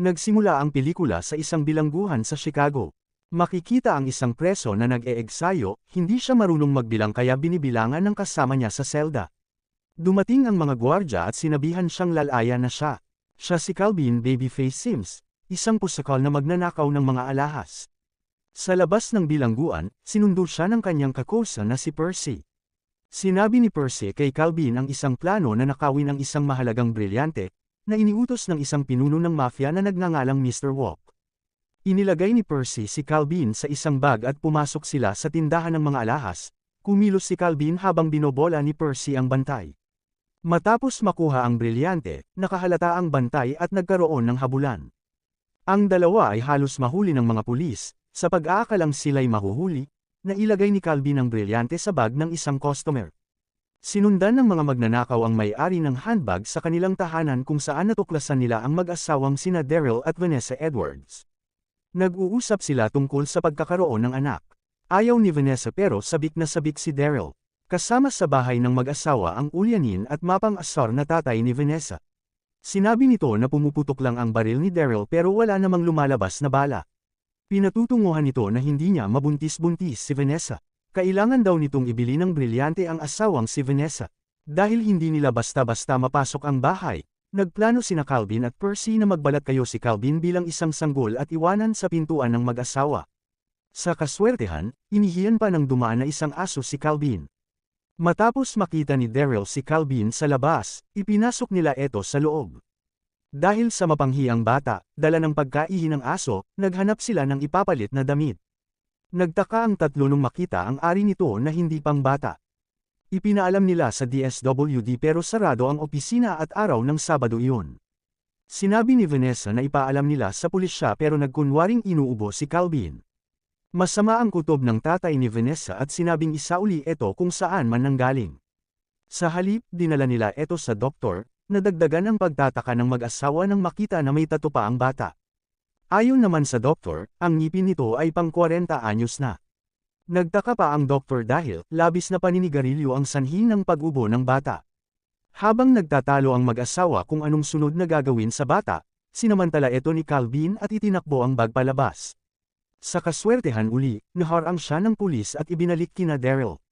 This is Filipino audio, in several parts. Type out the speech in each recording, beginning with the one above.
Nagsimula ang pelikula sa isang bilangguhan sa Chicago. Makikita ang isang preso na nag-eegsayo, hindi siya marunong magbilang kaya binibilangan ng kasama niya sa selda. Dumating ang mga gwardya at sinabihan siyang lalaya na siya. Siya si Calvin Babyface Sims, isang pusakal na magnanakaw ng mga alahas. Sa labas ng bilangguan, sinundo siya ng kanyang kakosa na si Percy. Sinabi ni Percy kay Calvin ang isang plano na nakawin ang isang mahalagang brilyante, na iniutos ng isang pinuno ng mafia na nagngangalang Mr. Walk. Inilagay ni Percy si Calvin sa isang bag at pumasok sila sa tindahan ng mga alahas, kumilos si Calvin habang binobola ni Percy ang bantay. Matapos makuha ang brilyante, nakahalata ang bantay at nagkaroon ng habulan. Ang dalawa ay halos mahuli ng mga pulis, sa pag-aakalang sila'y mahuhuli, nailagay ni Calvin ang brilyante sa bag ng isang customer. Sinundan ng mga magnanakaw ang may-ari ng handbag sa kanilang tahanan kung saan natuklasan nila ang mag-asawang sina Daryl at Vanessa Edwards. Nag-uusap sila tungkol sa pagkakaroon ng anak. Ayaw ni Vanessa pero sabik na sabik si Daryl. Kasama sa bahay ng mag-asawa ang ulyanin at mapang-asar na tatay ni Vanessa. Sinabi nito na pumuputok lang ang baril ni Daryl pero wala namang lumalabas na bala. Pinatutunguhan nito na hindi niya mabuntis-buntis si Vanessa. Kailangan daw nitong ibili ng brilyante ang asawang si Vanessa. Dahil hindi nila basta-basta mapasok ang bahay, Nagplano sina Calvin at Percy na magbalat kayo si Calvin bilang isang sanggol at iwanan sa pintuan ng mag-asawa. Sa kaswertehan, inihiyan pa ng dumaan na isang aso si Calvin. Matapos makita ni Daryl si Calvin sa labas, ipinasok nila ito sa loob. Dahil sa mapanghiyang bata, dala ng pagkaihi ng aso, naghanap sila ng ipapalit na damit. Nagtaka ang tatlo nung makita ang ari nito na hindi pang bata. Ipinaalam nila sa DSWD pero sarado ang opisina at araw ng Sabado iyon. Sinabi ni Vanessa na ipaalam nila sa pulisya pero nagkunwaring inuubo si Calvin. Masama ang kutob ng tatay ni Vanessa at sinabing isauli ito kung saan man nanggaling. Sa halip, dinala nila ito sa doktor, nadagdagan ang pagtataka ng mag-asawa nang makita na may tato pa ang bata. Ayon naman sa doktor, ang ngipin nito ay pang 40 anyos na. Nagtaka pa ang doktor dahil labis na paninigarilyo ang sanhi ng pag-ubo ng bata. Habang nagtatalo ang mag-asawa kung anong sunod na gagawin sa bata, sinamantala ito ni Calvin at itinakbo ang bag palabas. Sa kaswertehan uli, naharang siya ng pulis at ibinalik kina Daryl.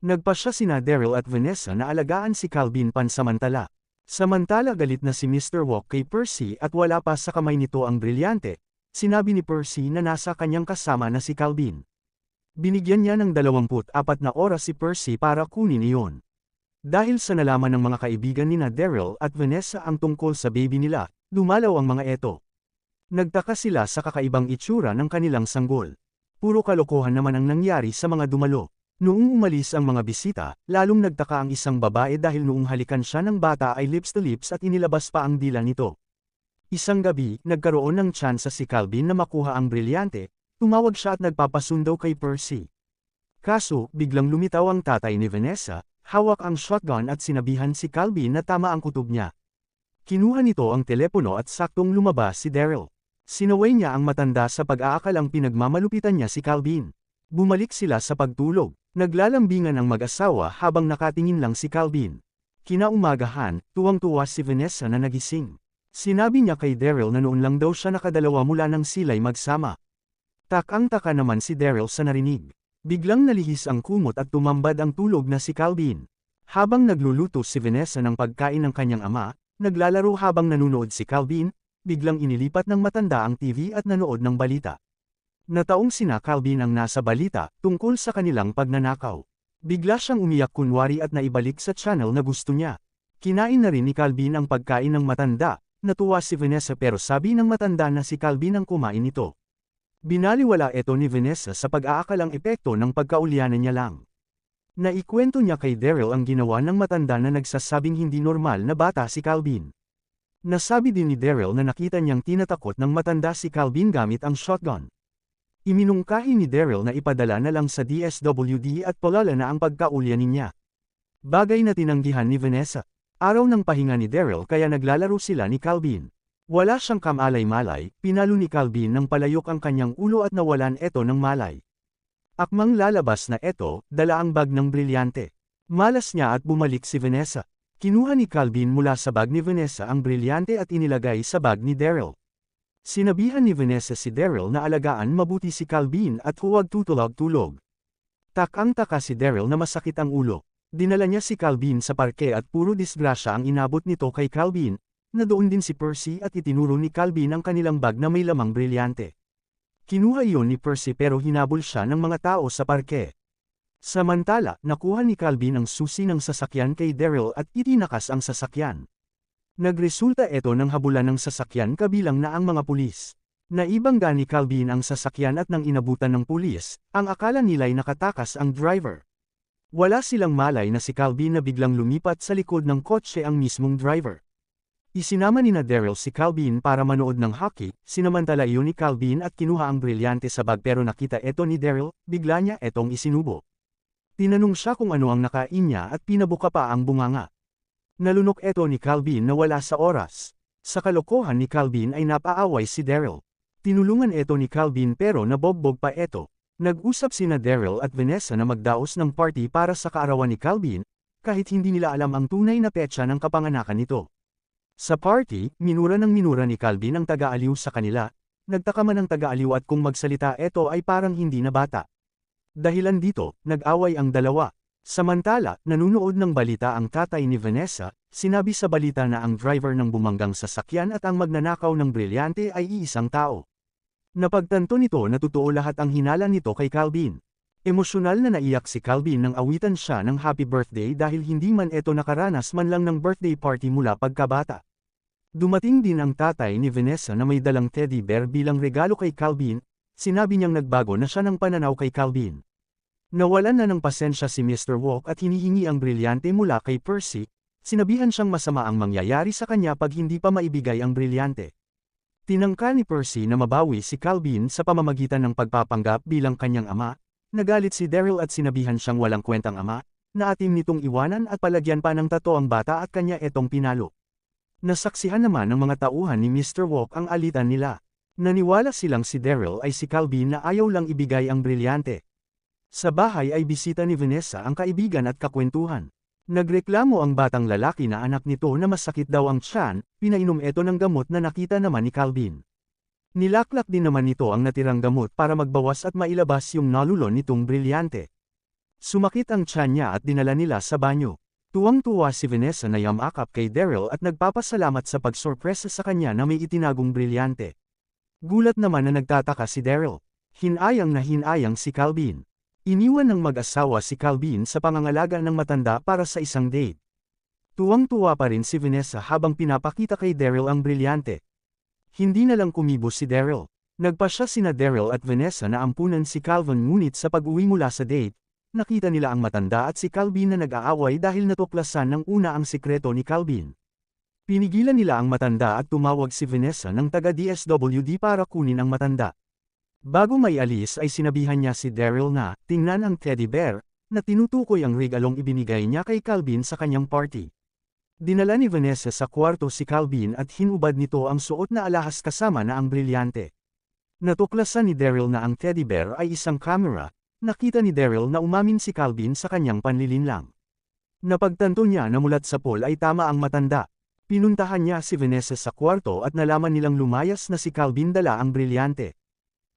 Nagpa siya sina Daryl at Vanessa na alagaan si Calvin pansamantala. Samantala galit na si Mr. Walk kay Percy at wala pa sa kamay nito ang brilyante, sinabi ni Percy na nasa kanyang kasama na si Calvin. Binigyan niya ng 24 na oras si Percy para kunin iyon. Dahil sa nalaman ng mga kaibigan ni na Daryl at Vanessa ang tungkol sa baby nila, dumalaw ang mga eto. Nagtaka sila sa kakaibang itsura ng kanilang sanggol. Puro kalokohan naman ang nangyari sa mga dumalo. Noong umalis ang mga bisita, lalong nagtaka ang isang babae dahil noong halikan siya ng bata ay lips to lips at inilabas pa ang dila nito. Isang gabi, nagkaroon ng tsansa si Calvin na makuha ang brilyante, Tumawag siya at nagpapasundo kay Percy. Kaso, biglang lumitaw ang tatay ni Vanessa, hawak ang shotgun at sinabihan si Calvin na tama ang kutob niya. Kinuha nito ang telepono at saktong lumabas si Daryl. Sinaway niya ang matanda sa pag-aakalang pinagmamalupitan niya si Calvin. Bumalik sila sa pagtulog. Naglalambingan ang mag-asawa habang nakatingin lang si Calvin. Kinaumagahan, tuwang-tuwa si Vanessa na nagising. Sinabi niya kay Daryl na noon lang daw siya nakadalawa mula nang sila'y magsama. Takang-taka naman si Daryl sa narinig. Biglang nalihis ang kumot at tumambad ang tulog na si Calvin. Habang nagluluto si Vanessa ng pagkain ng kanyang ama, naglalaro habang nanunood si Calvin, biglang inilipat ng matanda ang TV at nanood ng balita. Nataong sina Calvin ang nasa balita, tungkol sa kanilang pagnanakaw. Bigla siyang umiyak kunwari at naibalik sa channel na gusto niya. Kinain na rin ni Calvin ang pagkain ng matanda, natuwa si Vanessa pero sabi ng matanda na si Calvin ang kumain nito. Binaliwala ito ni Vanessa sa pag-aakalang epekto ng pagkaulyanan niya lang. Naikwento niya kay Daryl ang ginawa ng matanda na nagsasabing hindi normal na bata si Calvin. Nasabi din ni Daryl na nakita niyang tinatakot ng matanda si Calvin gamit ang shotgun. Iminungkahi ni Daryl na ipadala na lang sa DSWD at palala na ang pagkaulyanin niya. Bagay na tinanggihan ni Vanessa. Araw ng pahinga ni Daryl kaya naglalaro sila ni Calvin. Wala siyang kamalay-malay, pinalo ni Calvin ng palayok ang kanyang ulo at nawalan ito ng malay. Akmang lalabas na ito, dala ang bag ng brilyante. Malas niya at bumalik si Vanessa. Kinuha ni Calvin mula sa bag ni Vanessa ang brilyante at inilagay sa bag ni Daryl. Sinabihan ni Vanessa si Daryl na alagaan mabuti si Calvin at huwag tutulog-tulog. Takang-taka si Daryl na masakit ang ulo. Dinala niya si Calvin sa parke at puro disgrasya ang inabot nito kay Calvin, na doon din si Percy at itinuro ni Calvin ang kanilang bag na may lamang brilyante. Kinuha iyon ni Percy pero hinabol siya ng mga tao sa parke. Samantala, nakuha ni Calvin ang susi ng sasakyan kay Daryl at itinakas ang sasakyan. Nagresulta ito ng habulan ng sasakyan kabilang na ang mga pulis. Naibangga ni Calvin ang sasakyan at nang inabutan ng pulis, ang akala nila'y nakatakas ang driver. Wala silang malay na si Calvin na biglang lumipat sa likod ng kotse ang mismong driver. Isinama ni na Daryl si Calvin para manood ng hockey, sinamantala iyon ni Calvin at kinuha ang brilyante sa bag pero nakita ito ni Daryl, bigla niya etong isinubo. Tinanong siya kung ano ang nakain niya at pinabuka pa ang bunganga. Nalunok ito ni Calvin na wala sa oras. Sa kalokohan ni Calvin ay napaaway si Daryl. Tinulungan ito ni Calvin pero nabogbog pa ito. Nag-usap sina Daryl at Vanessa na magdaos ng party para sa kaarawan ni Calvin, kahit hindi nila alam ang tunay na petsa ng kapanganakan nito. Sa party, minura ng minura ni Calvin ang taga-aliw sa kanila, nagtaka man ang taga-aliw at kung magsalita ito ay parang hindi na bata. Dahilan dito, nag-away ang dalawa. Samantala, nanunood ng balita ang tatay ni Vanessa, sinabi sa balita na ang driver ng bumanggang sasakyan at ang magnanakaw ng brilyante ay iisang tao. Napagtanto nito na totoo lahat ang hinala nito kay Calvin. Emosyonal na naiyak si Calvin nang awitan siya ng happy birthday dahil hindi man ito nakaranas man lang ng birthday party mula pagkabata. Dumating din ang tatay ni Vanessa na may dalang teddy bear bilang regalo kay Calvin, sinabi niyang nagbago na siya ng pananaw kay Calvin. Nawalan na ng pasensya si Mr. Walk at hinihingi ang brilyante mula kay Percy, sinabihan siyang masama ang mangyayari sa kanya pag hindi pa maibigay ang brilyante. Tinangka ni Percy na mabawi si Calvin sa pamamagitan ng pagpapanggap bilang kanyang ama, nagalit si Daryl at sinabihan siyang walang kwentang ama, na atim nitong iwanan at palagyan pa ng tato ang bata at kanya etong pinalo. Nasaksihan naman ng mga tauhan ni Mr. Walk ang alitan nila. Naniwala silang si Daryl ay si Calvin na ayaw lang ibigay ang brilyante. Sa bahay ay bisita ni Vanessa ang kaibigan at kakwentuhan. Nagreklamo ang batang lalaki na anak nito na masakit daw ang tiyan, pinainom ito ng gamot na nakita naman ni Calvin. Nilaklak din naman nito ang natirang gamot para magbawas at mailabas yung nalulon nitong brilyante. Sumakit ang tiyan niya at dinala nila sa banyo. Tuwang-tuwa si Vanessa na yamakap kay Daryl at nagpapasalamat sa pagsorpresa sa kanya na may itinagong brilyante. Gulat naman na nagtataka si Daryl. Hinayang na hinayang si Calvin. Iniwan ng mag-asawa si Calvin sa pangangalaga ng matanda para sa isang date. Tuwang-tuwa pa rin si Vanessa habang pinapakita kay Daryl ang brilyante. Hindi na lang kumibos si Daryl. Nagpa siya sina Daryl at Vanessa na ampunan si Calvin ngunit sa pag-uwi mula sa date, nakita nila ang matanda at si Calvin na nag-aaway dahil natuklasan ng una ang sikreto ni Calvin. Pinigilan nila ang matanda at tumawag si Vanessa ng taga-DSWD para kunin ang matanda. Bago may alis ay sinabihan niya si Daryl na, tingnan ang teddy bear, na tinutukoy ang regalong ibinigay niya kay Calvin sa kanyang party. Dinala ni Vanessa sa kwarto si Calvin at hinubad nito ang suot na alahas kasama na ang brilyante. Natuklasan ni Daryl na ang teddy bear ay isang camera, nakita ni Daryl na umamin si Calvin sa kanyang panlilinlang. Napagtanto niya na mulat sa pool ay tama ang matanda. Pinuntahan niya si Vanessa sa kwarto at nalaman nilang lumayas na si Calvin dala ang brilyante.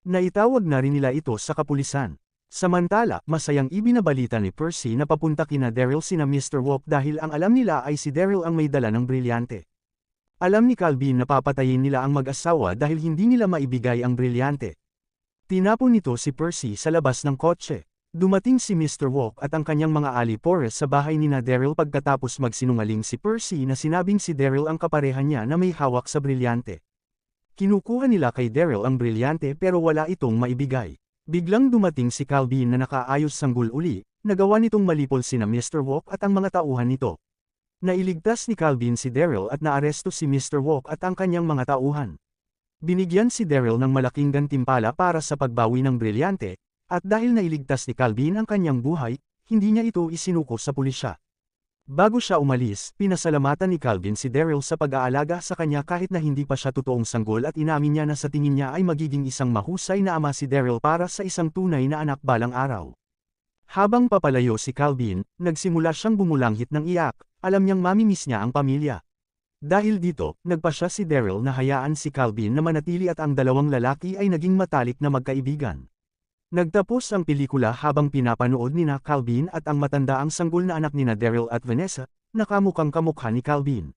Naitawag na rin nila ito sa kapulisan. Samantala, masayang ibinabalita ni Percy na papunta kina Daryl sina Mr. Walk dahil ang alam nila ay si Daryl ang may dala ng brilyante. Alam ni Calvin na papatayin nila ang mag-asawa dahil hindi nila maibigay ang brilyante. Tinapon nito si Percy sa labas ng kotse. Dumating si Mr. Walk at ang kanyang mga alipores sa bahay ni na Daryl pagkatapos magsinungaling si Percy na sinabing si Daryl ang kapareha niya na may hawak sa brilyante. Kinukuha nila kay Daryl ang brilyante pero wala itong maibigay. Biglang dumating si Calvin na nakaayos sanggol uli, nagawa nitong malipol sina Mr. Walk at ang mga tauhan nito. Nailigtas ni Calvin si Daryl at naaresto si Mr. Walk at ang kanyang mga tauhan. Binigyan si Daryl ng malaking gantimpala para sa pagbawi ng brilyante, at dahil nailigtas ni Calvin ang kanyang buhay, hindi niya ito isinuko sa pulisya. Bago siya umalis, pinasalamatan ni Calvin si Daryl sa pag-aalaga sa kanya kahit na hindi pa siya totoong sanggol at inamin niya na sa tingin niya ay magiging isang mahusay na ama si Daryl para sa isang tunay na anak balang araw. Habang papalayo si Calvin, nagsimula siyang bumulanghit ng iyak, alam niyang mamimiss niya ang pamilya. Dahil dito, nagpasya si Daryl na hayaan si Calvin na manatili at ang dalawang lalaki ay naging matalik na magkaibigan. Nagtapos ang pelikula habang pinapanood ni na Calvin at ang matanda ang sanggol na anak ni na Daryl at Vanessa, nakamukhang kamukha ni Calvin.